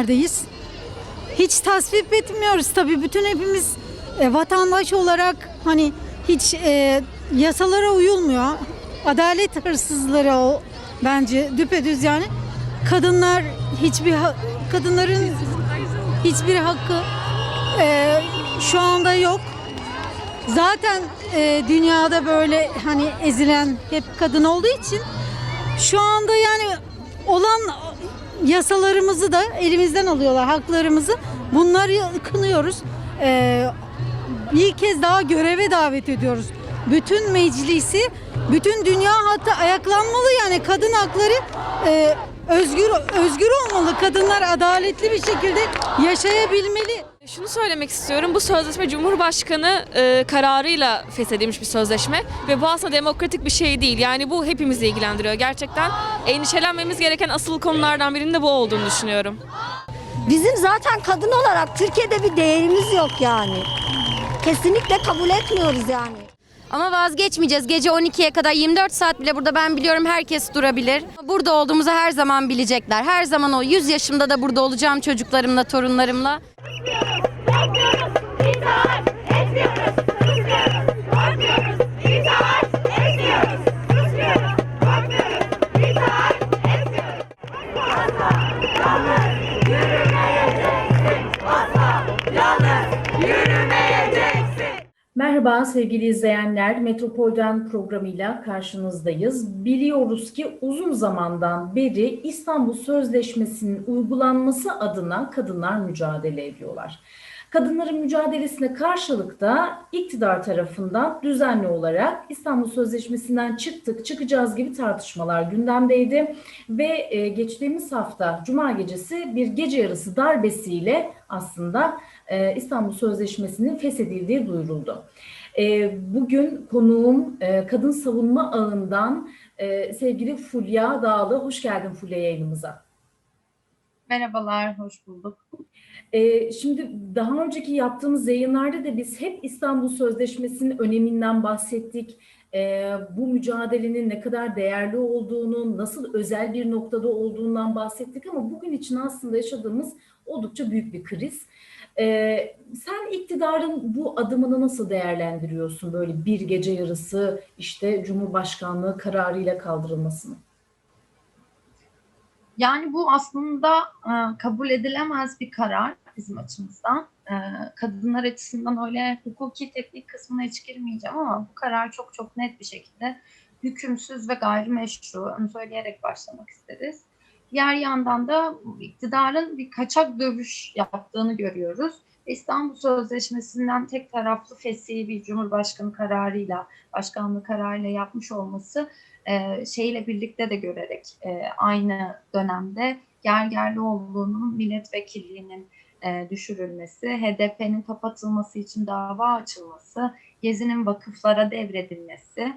günlerdeyiz. Hiç tasvip etmiyoruz tabii bütün hepimiz e, vatandaş olarak hani hiç e, yasalara uyulmuyor. Adalet hırsızları o bence düpedüz yani. Kadınlar hiçbir kadınların hiçbir hakkı e, şu anda yok. Zaten e, dünyada böyle hani ezilen hep kadın olduğu için şu anda yani olan yasalarımızı da elimizden alıyorlar haklarımızı. Bunları kınıyoruz. E, bir kez daha göreve davet ediyoruz. Bütün meclisi, bütün dünya hatta ayaklanmalı yani kadın hakları e, özgür özgür olmalı. Kadınlar adaletli bir şekilde yaşayabilmeli. Şunu söylemek istiyorum. Bu sözleşme Cumhurbaşkanı e, kararıyla feshedilmiş bir sözleşme ve bu aslında demokratik bir şey değil. Yani bu hepimizi ilgilendiriyor. Gerçekten endişelenmemiz gereken asıl konulardan birinin de bu olduğunu düşünüyorum. Bizim zaten kadın olarak Türkiye'de bir değerimiz yok yani. Kesinlikle kabul etmiyoruz yani. Ama vazgeçmeyeceğiz. Gece 12'ye kadar 24 saat bile burada ben biliyorum herkes durabilir. Burada olduğumuzu her zaman bilecekler. Her zaman o 100 yaşımda da burada olacağım çocuklarımla, torunlarımla. Merhaba sevgili izleyenler. Metropol'den programıyla karşınızdayız. Biliyoruz ki uzun zamandan beri İstanbul Sözleşmesi'nin uygulanması adına kadınlar mücadele ediyorlar. Kadınların mücadelesine karşılık da iktidar tarafından düzenli olarak İstanbul Sözleşmesi'nden çıktık, çıkacağız gibi tartışmalar gündemdeydi. Ve e, geçtiğimiz hafta Cuma gecesi bir gece yarısı darbesiyle aslında e, İstanbul Sözleşmesi'nin feshedildiği duyuruldu. E, bugün konuğum e, kadın savunma ağından e, sevgili Fulya Dağlı. Hoş geldin Fulya yayınımıza. Merhabalar, hoş bulduk. Şimdi daha önceki yaptığımız yayınlarda da biz hep İstanbul Sözleşmesi'nin öneminden bahsettik. Bu mücadelenin ne kadar değerli olduğunu, nasıl özel bir noktada olduğundan bahsettik ama bugün için aslında yaşadığımız oldukça büyük bir kriz. Ee, sen iktidarın bu adımını nasıl değerlendiriyorsun böyle bir gece yarısı işte Cumhurbaşkanlığı kararıyla kaldırılmasını? Yani bu aslında e, kabul edilemez bir karar bizim açımızdan. E, kadınlar açısından öyle hukuki teknik kısmına hiç girmeyeceğim ama bu karar çok çok net bir şekilde hükümsüz ve gayrimeşru. Onu söyleyerek başlamak isteriz. Diğer yandan da iktidarın bir kaçak dövüş yaptığını görüyoruz. İstanbul Sözleşmesi'nden tek taraflı fesih bir Cumhurbaşkanı kararıyla, başkanlık kararıyla yapmış olması e, şeyle birlikte de görerek e, aynı dönemde Gergerlioğlu'nun milletvekilliğinin e, düşürülmesi, HDP'nin kapatılması için dava açılması, Gezi'nin vakıflara devredilmesi,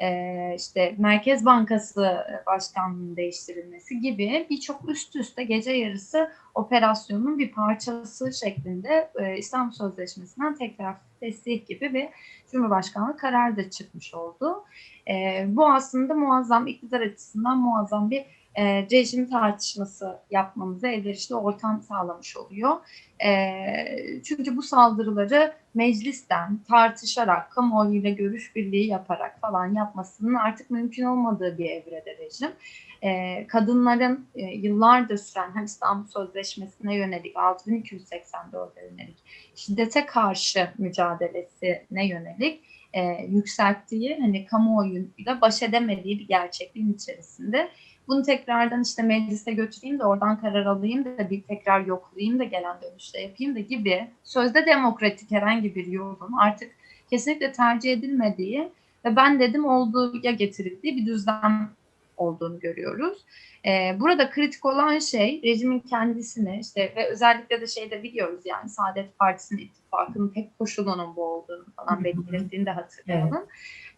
e, işte Merkez Bankası Başkanlığı'nın değiştirilmesi gibi birçok üst üste gece yarısı operasyonun bir parçası şeklinde e, İstanbul Sözleşmesi'nden tek taraflı tesih gibi bir Cumhurbaşkanlığı kararı da çıkmış oldu. E, bu aslında muazzam, iktidar açısından muazzam bir e, rejim tartışması yapmamıza elverişli ortam sağlamış oluyor. E, çünkü bu saldırıları meclisten tartışarak, kamuoyuyla görüş birliği yaparak falan yapmasının artık mümkün olmadığı bir evrede rejim. E, kadınların e, yıllardır süren hem İstanbul Sözleşmesi'ne yönelik 6284'e yönelik şiddete karşı mücadelesine yönelik e, yükselttiği hani kamuoyuyla baş edemediği bir gerçekliğin içerisinde bunu tekrardan işte meclise götüreyim de oradan karar alayım da bir tekrar yoklayayım da gelen dönüşte yapayım da gibi sözde demokratik herhangi bir yolun artık kesinlikle tercih edilmediği ve ben dedim olduğuya getirildiği bir düzlem olduğunu görüyoruz. Ee, burada kritik olan şey rejimin kendisini işte ve özellikle de şeyde biliyoruz yani Saadet Partisi'nin ittifakının tek koşulunun bu olduğunu falan belirtildiğini de hatırlayalım.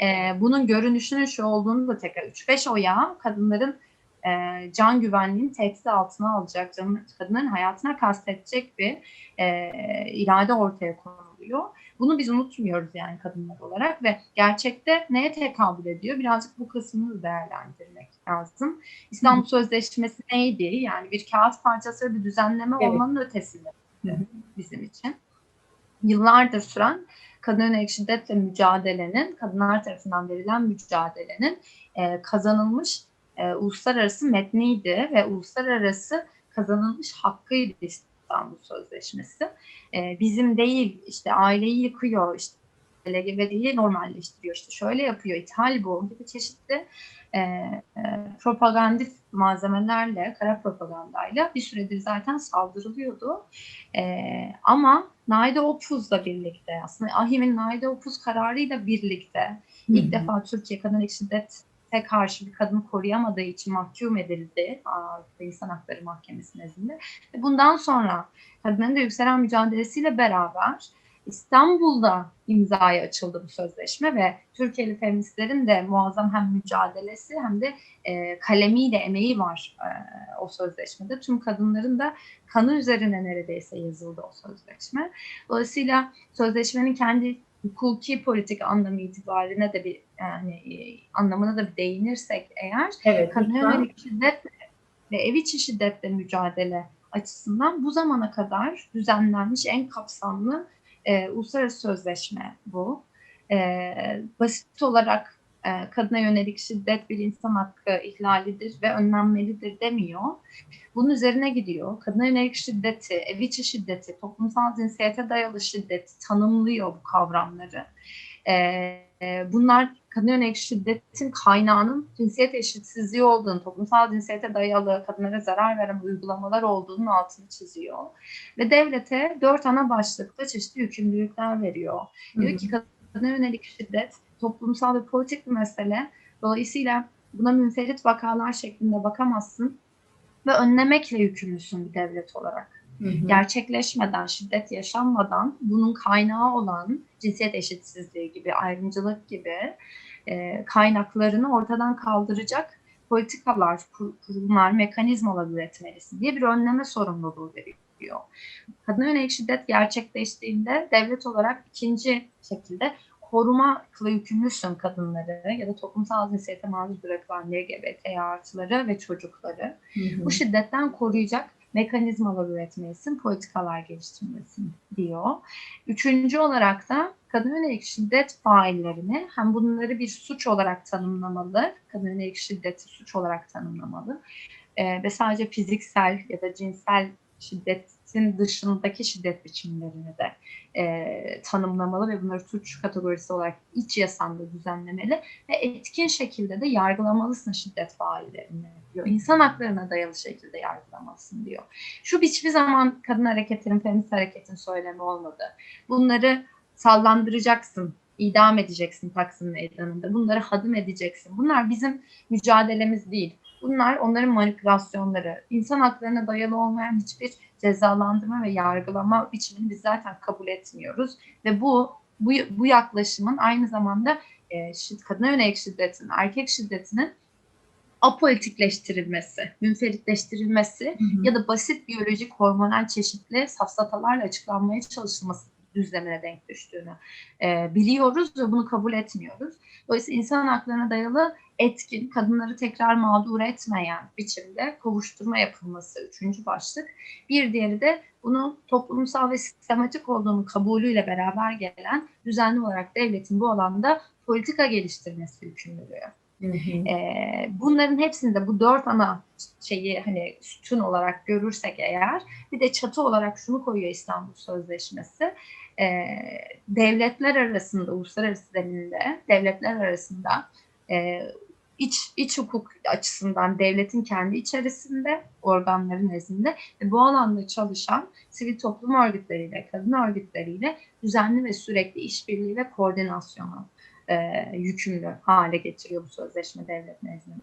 Ee, bunun görünüşünün şu olduğunu da tekrar 3-5 oya kadınların e, can güvenliğini tehdit altına alacak, can, kadınların hayatına kastedecek bir e, irade ortaya konuluyor. Bunu biz unutmuyoruz yani kadınlar olarak ve gerçekte neye tekabül ediyor? Birazcık bu kısmını değerlendirmek lazım. İstanbul Sözleşmesi neydi? Yani bir kağıt parçası ve bir düzenleme Evet. olmanın ötesinde Hı hı. bizim için. Yıllardır süren kadın yönelik şiddetle mücadelenin, kadınlar tarafından verilen mücadelenin e, kazanılmış e, uluslararası metniydi ve uluslararası kazanılmış hakkıydı İstanbul Sözleşmesi. E, bizim değil, işte aileyi yıkıyor, işte LGBT'yi normalleştiriyor, işte şöyle yapıyor, ithal bu gibi çeşitli e, e, propagandif malzemelerle, kara propagandayla bir süredir zaten saldırılıyordu. E, ama Naide Opuz'la birlikte, aslında AHİM'in Naide Opuz kararıyla birlikte ilk defa Türkiye kadın şiddete karşı bir kadını koruyamadığı için mahkum edildi Avrupa İnsan Hakları Mahkemesi nezdinde. Bundan sonra kadının da yükselen mücadelesiyle beraber İstanbul'da imzaya açıldı bu sözleşme ve Türkiye'li feministlerin de muazzam hem mücadelesi hem de e, kalemiyle emeği var e, o sözleşmede. Tüm kadınların da kanı üzerine neredeyse yazıldı o sözleşme. Dolayısıyla sözleşmenin kendi hukuki politik anlamı itibariyle de bir yani e, anlamına da bir değinirsek eğer Evet. kadın yönelik şiddet ve ev içi şiddetle mücadele açısından bu zamana kadar düzenlenmiş en kapsamlı e, uluslararası sözleşme bu. E, basit olarak e, kadına yönelik şiddet bir insan hakkı ihlalidir ve önlenmelidir demiyor. Bunun üzerine gidiyor. Kadına yönelik şiddeti, ev içi şiddeti, toplumsal cinsiyete dayalı şiddeti tanımlıyor bu kavramları. E, e, bunlar kadına yönelik şiddetin kaynağının cinsiyet eşitsizliği olduğunu, toplumsal cinsiyete dayalı kadınlara zarar veren uygulamalar olduğunun altını çiziyor. Ve devlete dört ana başlıkta çeşitli yükümlülükler veriyor. Diyor ki kadına yönelik şiddet toplumsal ve politik bir mesele. Dolayısıyla buna münferit vakalar şeklinde bakamazsın ve önlemekle yükümlüsün bir devlet olarak Hı hı. gerçekleşmeden, şiddet yaşanmadan bunun kaynağı olan cinsiyet eşitsizliği gibi, ayrımcılık gibi e, kaynaklarını ortadan kaldıracak politikalar, kur- kurumlar, mekanizmalar üretmelisin diye bir önleme sorumluluğu veriyor. Kadına yönelik şiddet gerçekleştiğinde devlet olarak ikinci şekilde korumakla yükümlüsün kadınları ya da toplumsal cinsiyete maruz bırakılan LGBT artıları ve çocukları Hı hı. bu şiddetten koruyacak mekanizmalar üretmelisin, politikalar geliştirmelisin diyor. Üçüncü olarak da kadın yönelik şiddet faillerini hem bunları bir suç olarak tanımlamalı, kadın yönelik şiddeti suç olarak tanımlamalı Ee, ve sadece fiziksel ya da cinsel şiddetin dışındaki şiddet biçimlerini de e, tanımlamalı ve bunları suç kategorisi olarak iç yasanda düzenlemeli ve etkin şekilde de yargılamalısın şiddet faillerini diyor. İnsan haklarına dayalı şekilde yargılamalısın diyor. Şu hiçbir zaman kadın hareketinin, feminist hareketin söylemi olmadı. Bunları sallandıracaksın, idam edeceksin Taksim Meydanı'nda. Bunları hadım edeceksin. Bunlar bizim mücadelemiz değil. Bunlar onların manipülasyonları. İnsan haklarına dayalı olmayan hiçbir cezalandırma ve yargılama biçimini biz zaten kabul etmiyoruz. Ve bu bu, bu yaklaşımın aynı zamanda e, şid- kadına yönelik şiddetin, erkek şiddetinin apolitikleştirilmesi, münferitleştirilmesi Hı hı. ya da basit biyolojik hormonal çeşitli safsatalarla açıklanmaya çalışılması düzlemine denk düştüğünü e, biliyoruz ve bunu kabul etmiyoruz. Dolayısıyla insan haklarına dayalı etkin, kadınları tekrar mağdur etmeyen biçimde kovuşturma yapılması üçüncü başlık. Bir diğeri de bunu toplumsal ve sistematik olduğunu kabulüyle beraber gelen düzenli olarak devletin bu alanda politika geliştirmesi yükümlülüğü. Hı hı. Ee, bunların hepsini de bu dört ana şeyi hani sütun olarak görürsek eğer bir de çatı olarak şunu koyuyor İstanbul Sözleşmesi. Ee, devletler arasında, uluslararası zeminde devletler arasında e, iç, iç hukuk açısından devletin kendi içerisinde, organların nezdinde ve bu alanda çalışan sivil toplum örgütleriyle, kadın örgütleriyle düzenli ve sürekli işbirliği ve koordinasyonu e, yükümlü hale getiriyor bu sözleşme devlet nezdinde.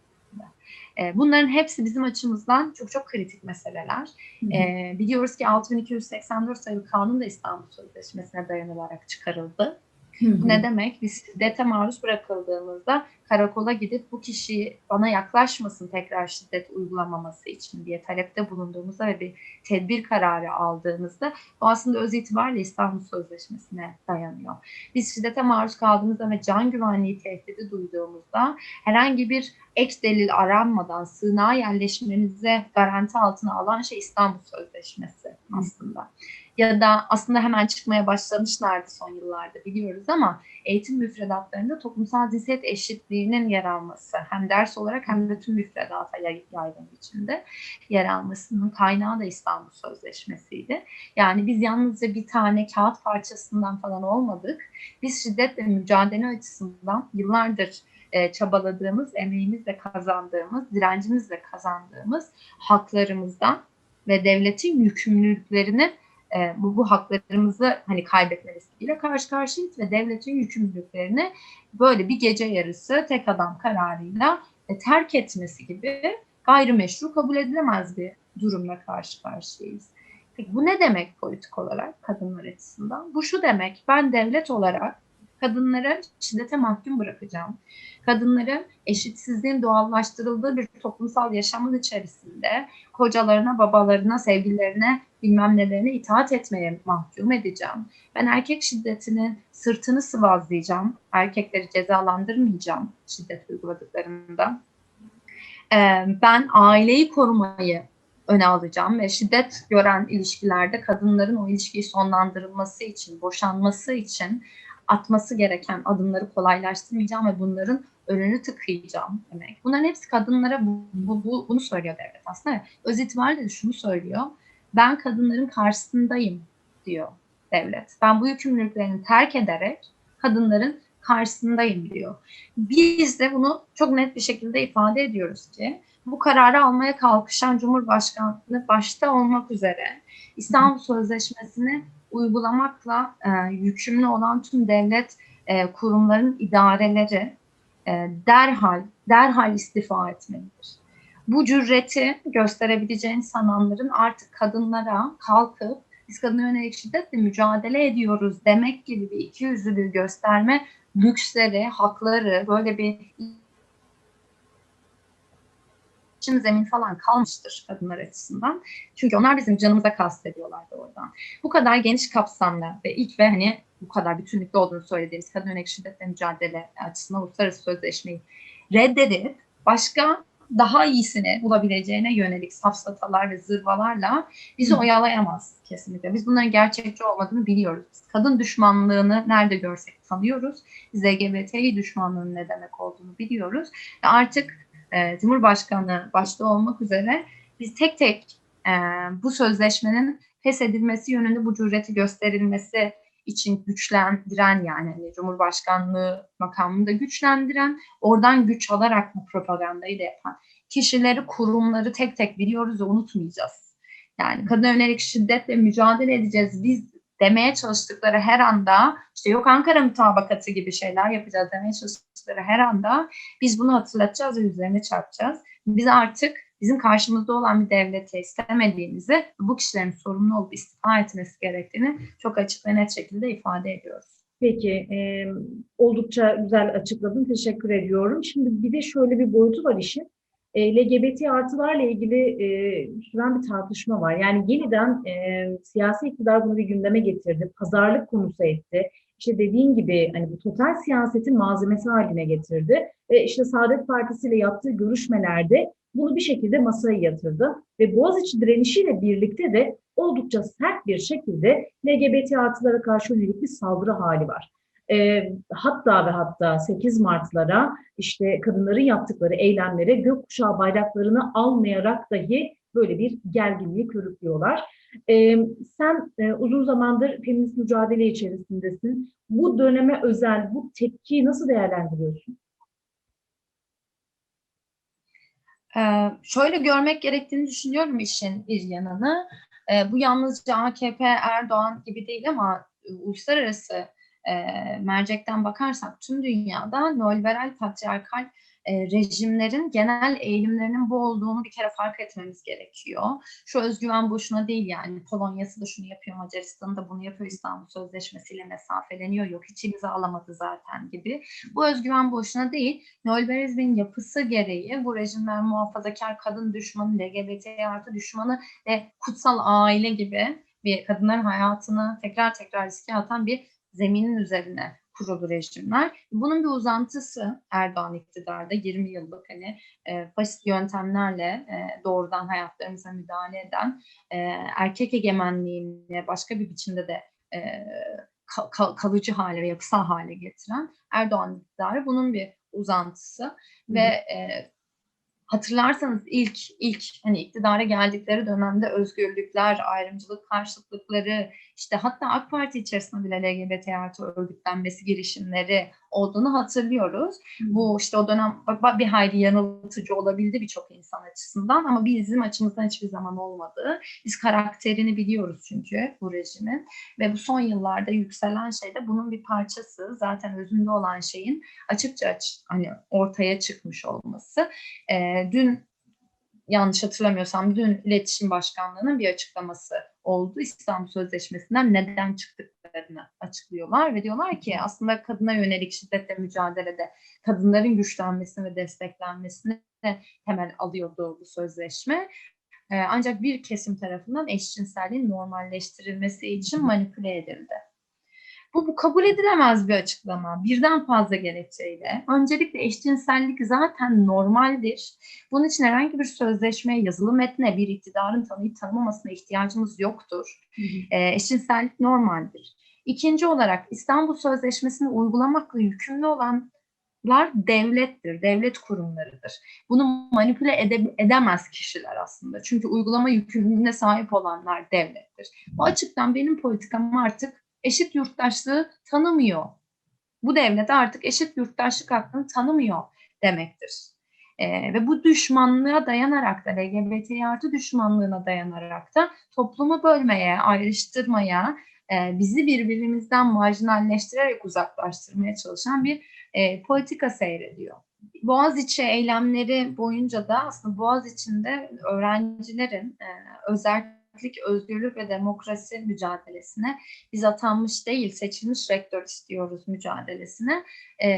E, bunların hepsi bizim açımızdan çok çok kritik meseleler. Hı hı. E, biliyoruz ki 6284 sayılı kanun da İstanbul Sözleşmesi'ne dayanılarak çıkarıldı. Ne demek? Biz şiddete maruz bırakıldığımızda karakola gidip bu kişi bana yaklaşmasın tekrar şiddet uygulamaması için diye talepte bulunduğumuzda ve bir tedbir kararı aldığımızda bu aslında öz itibariyle İstanbul Sözleşmesi'ne dayanıyor. Biz şiddete maruz kaldığımızda ve can güvenliği tehdidi duyduğumuzda herhangi bir ek delil aranmadan sığınağa yerleşmenize garanti altına alan şey İstanbul Sözleşmesi aslında. Ya da aslında hemen çıkmaya başlamışlardı son yıllarda biliyoruz ama eğitim müfredatlarında toplumsal cinsiyet eşitliğinin yer alması hem ders olarak hem de tüm müfredata yay- yaygın biçimde yer almasının kaynağı da İstanbul Sözleşmesi'ydi. Yani biz yalnızca bir tane kağıt parçasından falan olmadık. Biz şiddetle mücadele açısından yıllardır e, çabaladığımız, emeğimizle kazandığımız, direncimizle kazandığımız haklarımızdan ve devletin yükümlülüklerini e, bu, bu haklarımızı hani kaybetme riskiyle karşı karşıyayız ve devletin yükümlülüklerini böyle bir gece yarısı tek adam kararıyla e, terk etmesi gibi gayrimeşru kabul edilemez bir durumla karşı karşıyayız. Peki bu ne demek politik olarak kadınlar açısından? Bu şu demek, ben devlet olarak kadınları şiddete mahkum bırakacağım. Kadınları eşitsizliğin doğallaştırıldığı bir toplumsal yaşamın içerisinde kocalarına, babalarına, sevgililerine, bilmem nelerine itaat etmeye mahkum edeceğim. Ben erkek şiddetinin sırtını sıvazlayacağım. Erkekleri cezalandırmayacağım şiddet uyguladıklarında. Ee, ben aileyi korumayı öne alacağım ve şiddet gören ilişkilerde kadınların o ilişkiyi sonlandırılması için, boşanması için atması gereken adımları kolaylaştırmayacağım ve bunların önünü tıkayacağım demek. Bunların hepsi kadınlara bu, bu, bu- bunu söylüyor devlet aslında. Öz itibariyle de şunu söylüyor. Ben kadınların karşısındayım diyor devlet. Ben bu yükümlülüklerini terk ederek kadınların karşısındayım diyor. Biz de bunu çok net bir şekilde ifade ediyoruz ki bu kararı almaya kalkışan Cumhurbaşkanlığı başta olmak üzere İstanbul Sözleşmesi'ni uygulamakla e, yükümlü olan tüm devlet e, kurumların idareleri e, derhal derhal istifa etmelidir. Bu cüreti gösterebileceğini sananların artık kadınlara kalkıp biz kadına yönelik şiddetle mücadele ediyoruz demek gibi bir ikiyüzlülüğü gösterme lüksleri, hakları, böyle bir için zemin falan kalmıştır kadınlar açısından. Çünkü onlar bizim canımıza kastediyorlardı oradan. Bu kadar geniş kapsamlı ve ilk ve hani bu kadar bütünlükte olduğunu söylediğimiz kadın yönelik şiddetle mücadele açısından uluslararası sözleşmeyi reddedip başka daha iyisini bulabileceğine yönelik safsatalar ve zırvalarla bizi oyalayamaz kesinlikle. Biz bunların gerçekçi olmadığını biliyoruz. Biz kadın düşmanlığını nerede görsek tanıyoruz. Biz LGBTİ düşmanlığının ne demek olduğunu biliyoruz. Ve artık e, Cumhurbaşkanı başta olmak üzere biz tek tek e, bu sözleşmenin feshedilmesi yönünde bu cüreti gösterilmesi için güçlendiren yani hani Cumhurbaşkanlığı makamında güçlendiren, oradan güç alarak bu propagandayı da yapan kişileri, kurumları tek tek biliyoruz ve unutmayacağız. Yani kadına yönelik şiddetle mücadele edeceğiz biz demeye çalıştıkları her anda işte yok Ankara mutabakatı gibi şeyler yapacağız demeye çalıştıkları her anda biz bunu hatırlatacağız ve üzerine çarpacağız. Biz artık bizim karşımızda olan bir devlete istemediğimizi, bu kişilerin sorumlu olup istifa etmesi gerektiğini çok açık ve net şekilde ifade ediyoruz. Peki, e, oldukça güzel açıkladın. Teşekkür ediyorum. Şimdi bir de şöyle bir boyutu var işin. E, LGBT artılarla ilgili e, süren bir tartışma var. Yani yeniden e, siyasi iktidar bunu bir gündeme getirdi. Pazarlık konusu etti. İşte dediğin gibi hani bu total siyasetin malzemesi haline getirdi. Ve işte Saadet Partisi ile yaptığı görüşmelerde bunu bir şekilde masaya yatırdı. Ve Boğaziçi direnişiyle birlikte de oldukça sert bir şekilde LGBT artılara karşı yönelik bir saldırı hali var. E, hatta ve hatta 8 Mart'lara işte kadınların yaptıkları eylemlere gökkuşağı bayraklarını almayarak dahi böyle bir gerginliği körüklüyorlar. E, sen e, uzun zamandır feminist mücadele içerisindesin. Bu döneme özel bu tepkiyi nasıl değerlendiriyorsun? Ee, şöyle görmek gerektiğini düşünüyorum işin bir yanını. Ee, bu yalnızca AKP, Erdoğan gibi değil ama e, uluslararası e, mercekten bakarsak tüm dünyada neoliberal patriarkal e, rejimlerin genel eğilimlerinin bu olduğunu bir kere fark etmemiz gerekiyor. Şu özgüven boşuna değil yani Polonya'sı da şunu yapıyor, Macaristan da bunu yapıyor, İstanbul Sözleşmesi'yle mesafeleniyor, yok hiç imzalamadı zaten gibi. Bu özgüven boşuna değil, neoliberalizmin yapısı gereği bu rejimler muhafazakar kadın düşmanı, LGBT artı düşmanı ve kutsal aile gibi bir kadınların hayatını tekrar tekrar riske atan bir zeminin üzerine kurulu rejimler. Bunun bir uzantısı Erdoğan iktidarda 20 yıllık hani e, faşist yöntemlerle e, doğrudan hayatlarımıza müdahale eden e, erkek egemenliğini başka bir biçimde de e, ka- ka- kalıcı hale ve yapısal hale getiren Erdoğan iktidarı bunun bir uzantısı ve e, hatırlarsanız ilk ilk hani iktidara geldikleri dönemde özgürlükler, ayrımcılık karşıtlıkları, işte hatta AK Parti içerisinde bile LGBT artı örgütlenmesi girişimleri olduğunu hatırlıyoruz. Bu işte o dönem bir hayli yanıltıcı olabildi birçok insan açısından ama bizim açımızdan hiçbir zaman olmadı. Biz karakterini biliyoruz çünkü bu rejimin ve bu son yıllarda yükselen şey de bunun bir parçası. Zaten özünde olan şeyin açıkça aç, hani ortaya çıkmış olması. Ee, dün yanlış hatırlamıyorsam dün İletişim Başkanlığı'nın bir açıklaması oldu. İstanbul Sözleşmesi'nden neden çıktıklarını açıklıyorlar ve diyorlar ki aslında kadına yönelik şiddetle mücadelede kadınların güçlenmesini ve desteklenmesini de temel alıyordu bu sözleşme. Ee, ancak bir kesim tarafından eşcinselliğin normalleştirilmesi için manipüle edildi. Bu, bu kabul edilemez bir açıklama. Birden fazla gerekçeyle. Öncelikle eşcinsellik zaten normaldir. Bunun için herhangi bir sözleşmeye, yazılı metne bir iktidarın tanıyıp tanımamasına ihtiyacımız yoktur. E, eşcinsellik normaldir. İkinci olarak İstanbul Sözleşmesi'ni uygulamakla yükümlü olanlar devlettir, devlet kurumlarıdır. Bunu manipüle ede- edemez kişiler aslında. Çünkü uygulama yükümlülüğüne sahip olanlar devlettir. Bu açıktan benim politikam artık eşit yurttaşlığı tanımıyor. Bu devlet artık eşit yurttaşlık hakkını tanımıyor demektir. Ee, ve bu düşmanlığa dayanarak da LGBT artı düşmanlığına dayanarak da toplumu bölmeye, ayrıştırmaya, e, bizi birbirimizden marjinalleştirerek uzaklaştırmaya çalışan bir e, politika seyrediyor. Boğaziçi eylemleri boyunca da aslında Boğaziçi'nde öğrencilerin e, özellikle özgürlük ve demokrasi mücadelesine biz atanmış değil seçilmiş rektör istiyoruz mücadelesine e,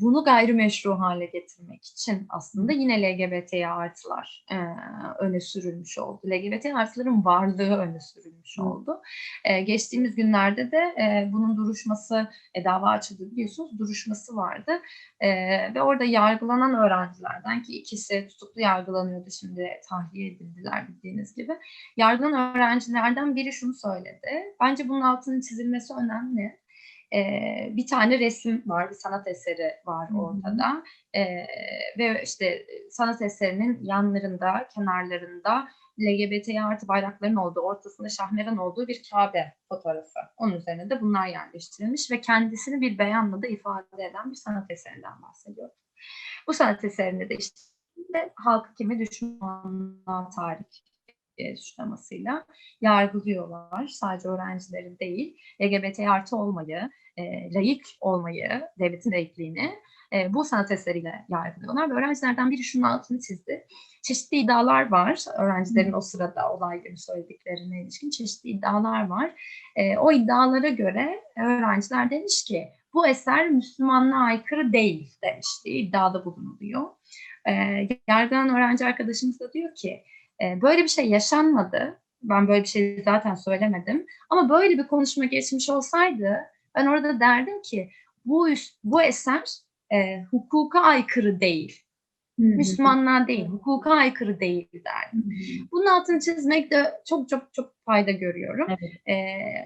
bunu gayrimeşru hale getirmek için aslında yine LGBT artılar e, öne sürülmüş oldu. LGBT artıların varlığı öne sürülmüş oldu. E, geçtiğimiz günlerde de e, bunun duruşması e, dava açıldı biliyorsunuz duruşması vardı E, ve orada yargılanan öğrencilerden ki ikisi tutuklu yargılanıyordu şimdi tahliye edildiler bildiğiniz gibi yargılanan öğrencilerden biri şunu söyledi. Bence bunun altının çizilmesi önemli. Ee, bir tane resim var, bir sanat eseri var ortada Ee, ve işte sanat eserinin yanlarında, kenarlarında LGBT artı bayrakların olduğu, ortasında şahmeran olduğu bir Kabe fotoğrafı. Onun üzerine de bunlar yerleştirilmiş ve kendisini bir beyanla da ifade eden bir sanat eserinden bahsediyor. Bu sanat eserinde de işte halkı kimi düşmanlığa tahrik e, suçlamasıyla yargılıyorlar. Sadece öğrencileri değil, LGBT artı olmayı, e, layık olmayı, devletin layıklığını e, bu sanat eseriyle yargılıyorlar. Ve öğrencilerden biri şunun altını çizdi. Çeşitli iddialar var. Öğrencilerin o sırada olay günü söylediklerine ilişkin çeşitli iddialar var. E, o iddialara göre öğrenciler demiş ki bu eser Müslümanlığa aykırı değil demişti. iddiada bulunuluyor. E, yargılanan öğrenci arkadaşımız da diyor ki e, böyle bir şey yaşanmadı. Ben böyle bir şey zaten söylemedim. Ama böyle bir konuşma geçmiş olsaydı ben orada derdim ki bu bu eser e, hukuka aykırı değil. Müslümanlığa değil, hukuka aykırı değil derdim. Bunun altını çizmekte çok çok çok fayda görüyorum. Ee,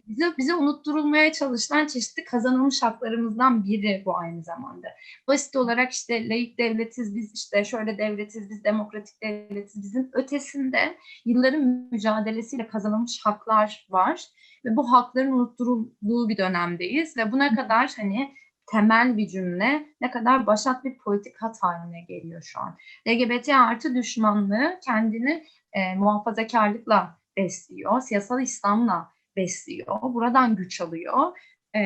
bize, bize unutturulmaya çalışılan çeşitli kazanılmış haklarımızdan biri bu aynı zamanda. Basit olarak işte laik devletiz biz, işte şöyle devletiz biz, demokratik devletiz bizim ötesinde yılların mücadelesiyle kazanılmış haklar var ve bu hakların unutturulduğu bir dönemdeyiz ve buna kadar hani temel bir cümle ne kadar başat bir politik hat haline geliyor şu an. LGBT artı düşmanlığı kendini e, muhafazakarlıkla besliyor, siyasal İslam'la besliyor, buradan güç alıyor. E,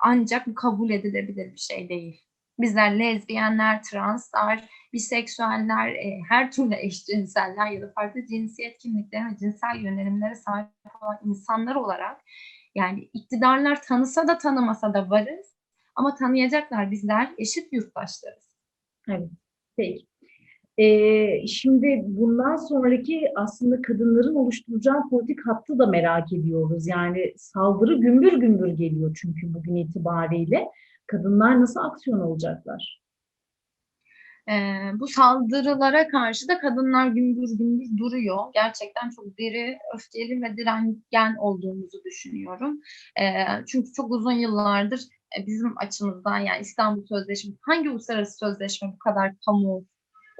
ancak bu kabul edilebilir bir şey değil. Bizler lezbiyenler, translar, biseksüeller, e, her türlü eşcinseller ya da farklı cinsiyet kimlikleri ve cinsel yönelimlere sahip olan insanlar olarak yani iktidarlar tanısa da tanımasa da varız ama tanıyacaklar bizler eşit yurttaşlarız. Peki. Ee, şimdi bundan sonraki aslında kadınların oluşturacağı politik hattı da merak ediyoruz. Yani saldırı gümbür gümbür geliyor çünkü bugün itibariyle. Kadınlar nasıl aksiyon olacaklar? Ee, bu saldırılara karşı da kadınlar gümbür gümbür duruyor. Gerçekten çok diri, öfkeli ve direngen olduğumuzu düşünüyorum. Ee, çünkü çok uzun yıllardır bizim açımızdan yani İstanbul Sözleşmesi hangi uluslararası sözleşme bu kadar kamu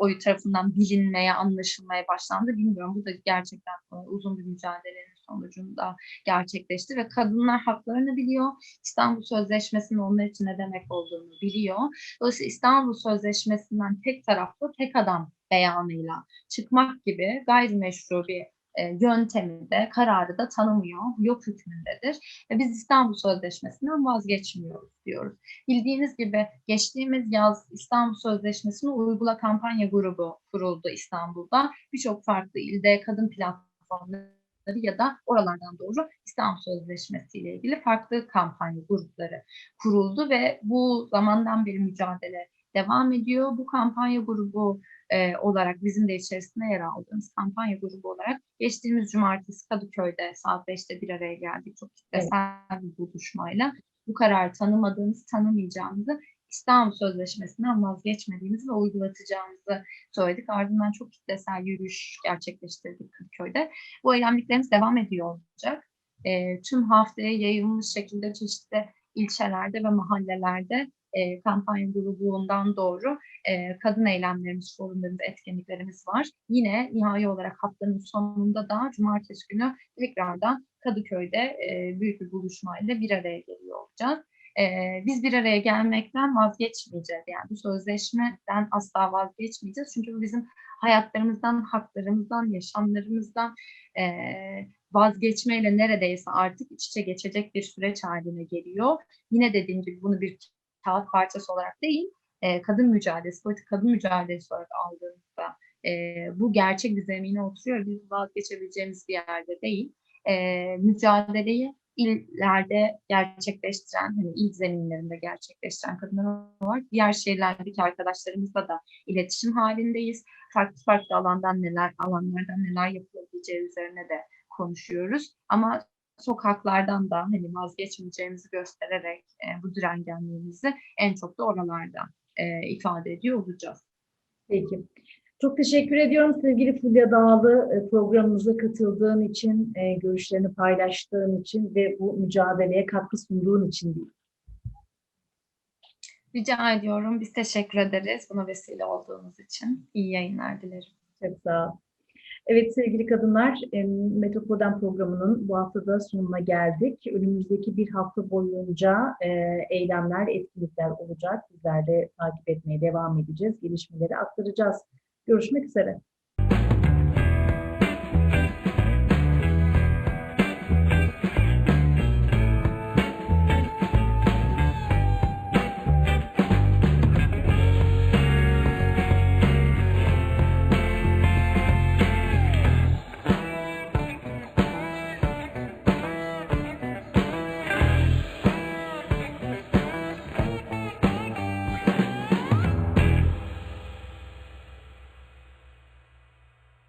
oyu tarafından bilinmeye, anlaşılmaya başlandı bilmiyorum. Bu da gerçekten e, uzun bir mücadelenin sonucunda gerçekleşti ve kadınlar haklarını biliyor. İstanbul Sözleşmesi'nin onlar için ne demek olduğunu biliyor. Dolayısıyla İstanbul Sözleşmesi'nden tek taraflı tek adam beyanıyla çıkmak gibi gayrimeşru bir e, yöntemi de kararı da tanımıyor. Yok hükmündedir. Ve biz İstanbul Sözleşmesi'nden vazgeçmiyoruz diyoruz. Bildiğiniz gibi geçtiğimiz yaz İstanbul Sözleşmesi'ni uygula kampanya grubu kuruldu İstanbul'da. Birçok farklı ilde kadın platformları ya da oralardan doğru İstanbul Sözleşmesi ile ilgili farklı kampanya grupları kuruldu ve bu zamandan beri mücadele devam ediyor. Bu kampanya grubu e, olarak bizim de içerisinde yer aldığımız kampanya grubu olarak geçtiğimiz cumartesi Kadıköy'de saat 5'te bir araya geldik. Çok kitlesel bir buluşmayla bu kararı tanımadığımız, tanımayacağımızı İstanbul Sözleşmesi'nden vazgeçmediğimizi ve uygulatacağımızı söyledik. Ardından çok kitlesel yürüyüş gerçekleştirdik Kadıköy'de. Bu eylemliklerimiz devam ediyor olacak. E, tüm haftaya yayılmış şekilde çeşitli ilçelerde ve mahallelerde e, kampanya grubundan doğru e, kadın eylemlerimiz, forumlarımız, etkinliklerimiz var. Yine nihai olarak haftanın sonunda da cumartesi günü tekrardan Kadıköy'de e, büyük bir buluşmayla bir araya geliyor olacağız. E, biz bir araya gelmekten vazgeçmeyeceğiz. Yani bu sözleşmeden asla vazgeçmeyeceğiz. Çünkü bu bizim hayatlarımızdan, haklarımızdan, yaşamlarımızdan e, vazgeçmeyle neredeyse artık iç içe geçecek bir süreç haline geliyor. Yine dediğim gibi bunu bir kağıt parçası olarak değil, e, kadın mücadelesi, politik kadın mücadelesi olarak aldığımızda e, bu gerçek bir zemine oturuyor. Biz vazgeçebileceğimiz bir yerde değil. E, mücadeleyi illerde gerçekleştiren, hani il zeminlerinde gerçekleştiren kadınlar var. Diğer şehirlerdeki arkadaşlarımızla da iletişim halindeyiz. Farklı farklı alandan neler, alanlardan neler yapılabileceği üzerine de konuşuyoruz. Ama sokaklardan da hani vazgeçmeyeceğimizi göstererek e, bu direngenliğimizi en çok da oralarda e, ifade ediyor olacağız. Peki. Çok teşekkür ediyorum sevgili Fulya Dağlı e, programımıza katıldığın için, e, görüşlerini paylaştığın için ve bu mücadeleye katkı sunduğun için değil. Rica ediyorum. Biz teşekkür ederiz buna vesile olduğunuz için. İyi yayınlar dilerim. Çok sağ ol. Evet sevgili kadınlar, Metropol'den programının bu haftada sonuna geldik. Önümüzdeki bir hafta boyunca e, eylemler, etkinlikler olacak. Bizler de takip etmeye devam edeceğiz. Gelişmeleri aktaracağız. Görüşmek üzere.